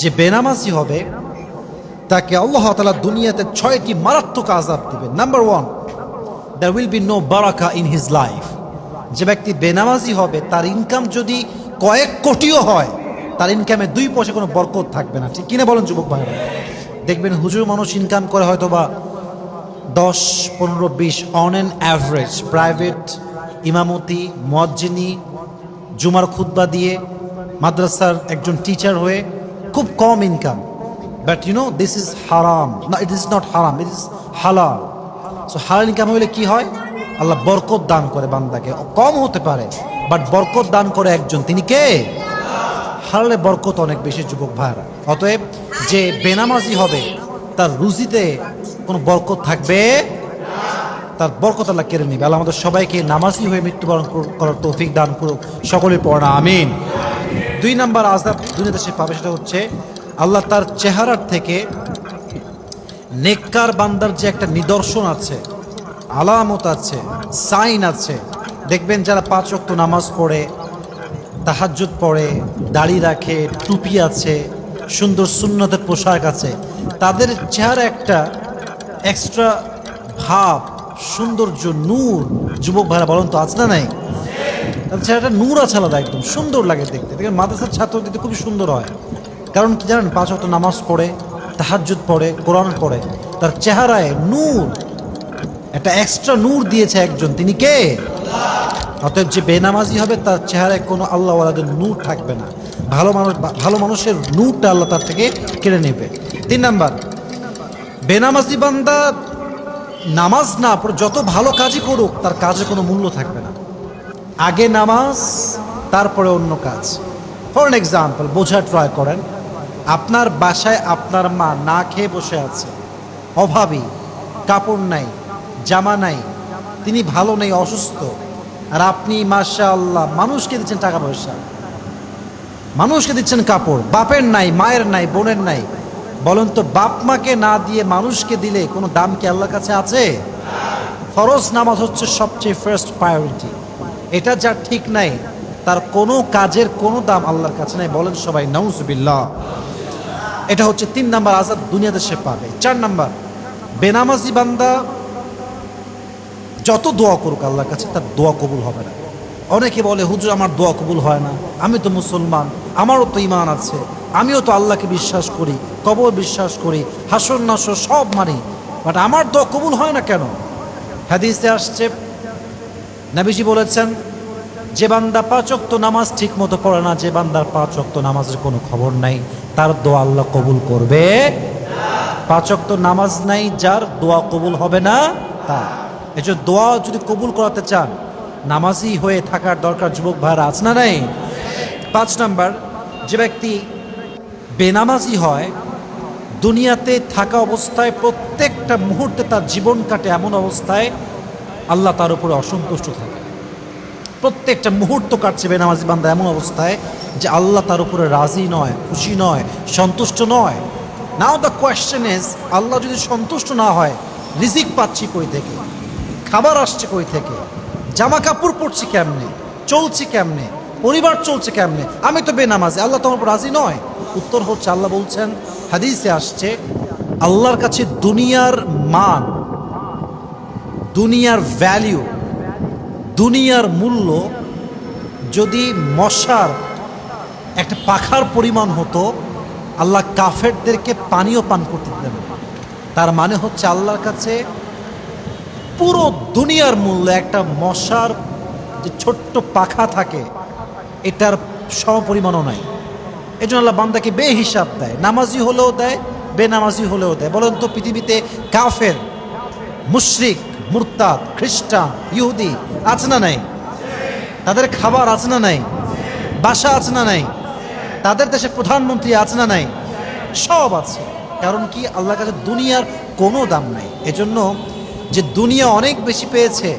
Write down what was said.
যে বেনামাজি হবে, তাকে আল্লাহ তালা দুনিয়াতে ছয়টি মারাত্মক আজাব দিবেন। Number one there will be no Baraka in his life যে ব্যক্তি বেনামাজি হবে, তার ইনকাম যদি কয়েক কোটিও হয়, তার ইনকামে দুই পয়সা কোনো বরকত থাকবে না। ঠিক কিনা বলেন যুবক ভাইরা? দেখবেন হুজুর মানুষ ইনকাম করে হয়তো বা দশ, পনেরো, বিশ অন অ্যান অ্যাভারেজ প্রাইভেট ইমামতি মজ্জিনী জুমার খুদ্া দিয়ে মাদ্রাসার একজন টিচার হয়ে খুব কম income but you know this is হারাম না ইট ইজ নট হারাম ইট ইজ হালাল সো হালাল ইনকাম হলে কি হয়? আল্লাহ বরকত দান করে বান্দাকে। কম হতে পারে বাট বরকত দান করে একজন। তিনি কে? হারালে বরকত অনেক বেশি, যুবক ভাইরা অতএব, যে বেনামাজি হবে, তার রুজিতে কোনো বরকত থাকবে? তার বরকত আল্লাহ কেড়ে নিবে। আল্লাহ আমাদের সবাইকে নামাজি হয়ে মৃত্যুবরণ করার তৌফিক দান করুক। সকলের পড়া, আমিন। দুই নাম্বার আজাব দুনিয়াতে সে পাবে সেটা হচ্ছে আল্লাহ তার চেহারার থেকে নেককার বান্দার যে একটা নিদর্শন আছে, আলামত আছে, সাইন আছে। দেখবেন যারা পাঁচ ওয়াক্ত নামাজ পড়ে, তাহাজ্জুদ পড়ে, দাড়ি রাখে, টুপি আছে, সুন্দর সুন্নতের পোশাক আছে, তাদের চেহারা একটা এক্সট্রা ভাব, সৌন্দর্য, নূর। যুবক ভাইরা বলেন তো, আছে না নাই? তাদের চেহারাটা নূর আছে আলাদা একদম সুন্দর লাগে দেখতে। দেখবেন মাদ্রাসার ছাত্র দিতে খুবই সুন্দর হয়। কারণ কি জানেন? পাঁচ ওয়াক্ত নামাজ পড়ে, তাহাজ্জুদ পড়ে, কোরআন পড়ে। তার চেহারায় নূর, একটা এক্সট্রা নূর দিয়েছে একজন। তিনি কে? অতএব যে বেনামাজি হবে, তার চেহারায় কোনো আল্লাহওয়ালাদের নূর থাকবে না। ভালো মানুষ, ভালো মানুষের নূরটা আল্লাহ তার থেকে কেড়ে নেবে। তিন নাম্বার, বেনামাজি বান্দা নামাজ না পড়ে, যত ভালো কাজই করুক, তার কাজে কোনো মূল্য থাকবে না। আগে নামাজ, তারপরে অন্য কাজ। ফর এক্সাম্পল বোঝা ট্রয় করেন, আপনার বাসায় আপনার মা না খেয়ে বসে আছে, অভাবী, কাপড় নাই, জামা নাই, তিনি ভালো নেই, অসুস্থ, আর আপনি মাশা আল্লাহ মানুষকে দিচ্ছেন টাকা পয়সা। মানুষকে দিচ্ছেন কাপড়, বাপের নাই, মায়ের নাই, বোনের নাই। বলেন তো, বাপ মাকে না দিয়ে মানুষকে দিলে কোনো দাম কি আল্লাহর কাছে আছে? ফরজ নামাজ হচ্ছে সবচেয়ে ফার্স্ট প্রায়োরিটি এটা যার ঠিক নাই, তার কোনো কাজের কোনো দাম আল্লাহর কাছে নাই। বলেন সবাই, নাউজবিল্লাহ। এটা হচ্ছে তিন নাম্বার আজাদ দুনিয়াতে সে পাবে। চার নাম্বার, বেনামাজি বান্দা যত দোয়া করুক আল্লাহর কাছে, তার দোয়া কবুল হবে না। অনেকে বলে, হুজুর, আমার দোয়া কবুল হয় না। আমি তো মুসলমান, আমারও তো ইমান আছে। আমিও তো আল্লাহকে বিশ্বাস করি, কবর বিশ্বাস করি হাসর নাসর সব মানি। বাট আমার দোয়া কবুল হয় না কেন? হাদিসে আসছে নাবিজি বলেছেন, যে বান্দা পাঁচ ওয়াক্ত নামাজ ঠিক মতো পড়ে না, যে বান্দার পাঁচ ওয়াক্ত নামাজের কোনো খবর নাই, তার দোয়া আল্লাহ কবুল করবে। পাঁচ ওয়াক্ত নামাজ নাই, যার দোয়া কবুল হবে না তা এই জন্য দোয়া যদি কবুল করাতে চান, নামাজি হয়ে থাকার দরকার যুবক ভাইরা আছে না নাই? পাঁচ নাম্বার, যে ব্যক্তি বেনামাজি হয়, দুনিয়াতে থাকা অবস্থায় প্রত্যেকটা মুহূর্তে তার জীবন কাটে এমন অবস্থায় আল্লাহ তার উপরে অসন্তুষ্ট থাকে। প্রত্যেকটা মুহূর্ত কাটছে বেনামাজি বান্দা এমন অবস্থায় যে আল্লাহ তার উপরে রাজি নয়, খুশি নয়, সন্তুষ্ট নয়। Now the question is Allah যদি সন্তুষ্ট না হয়, রিজিক পাচ্ছি কই থেকে? খাবার আসছে কই থেকে? জামা কাপড় পরছি কেমনে? চলছি কেমনে? পরিবার চলছে কেমনে? আমি তো বেনামাজি, আল্লাহ তোমার উপর রাজি নয়। উত্তর হচ্ছে, আল্লাহ বলছেন, হাদিসে আসছে, আল্লাহর কাছে দুনিয়ার মান দুনিয়ার ভ্যালিউ দুনিয়ার মূল্য যদি মশার একটা পাখার পরিমাণ হতো, আল্লাহ কাফেরদেরকে পানীয় পান করতে দিতেন। তার মানে হচ্ছে আল্লাহর কাছে পুরো দুনিয়ার মূল্য, একটা মশার যে ছোট্ট পাখা থাকে, এটার সমপরিমাণও নাই। এই জন্য আল্লাহ বান্দাকে বে হিসাব দেয়। নামাজি হলেও দেয়, বেনামাজি হলেও দেয়। বলেন তো পৃথিবীতে কাফের, মুশরিক মুরতাদ, খ্রিস্টান, ইহুদি, আছে না নাই? তাদের খাবার আছে না নাই? বাসা আছে না নাই? তাদের দেশে প্রধানমন্ত্রী আছে না নাই? সব আছে। কারণ কি? আল্লাহ কাছে দুনিয়ার কোনো দাম নাই। এজন্য যে দুনিয়া অনেক বেশি পেয়েছে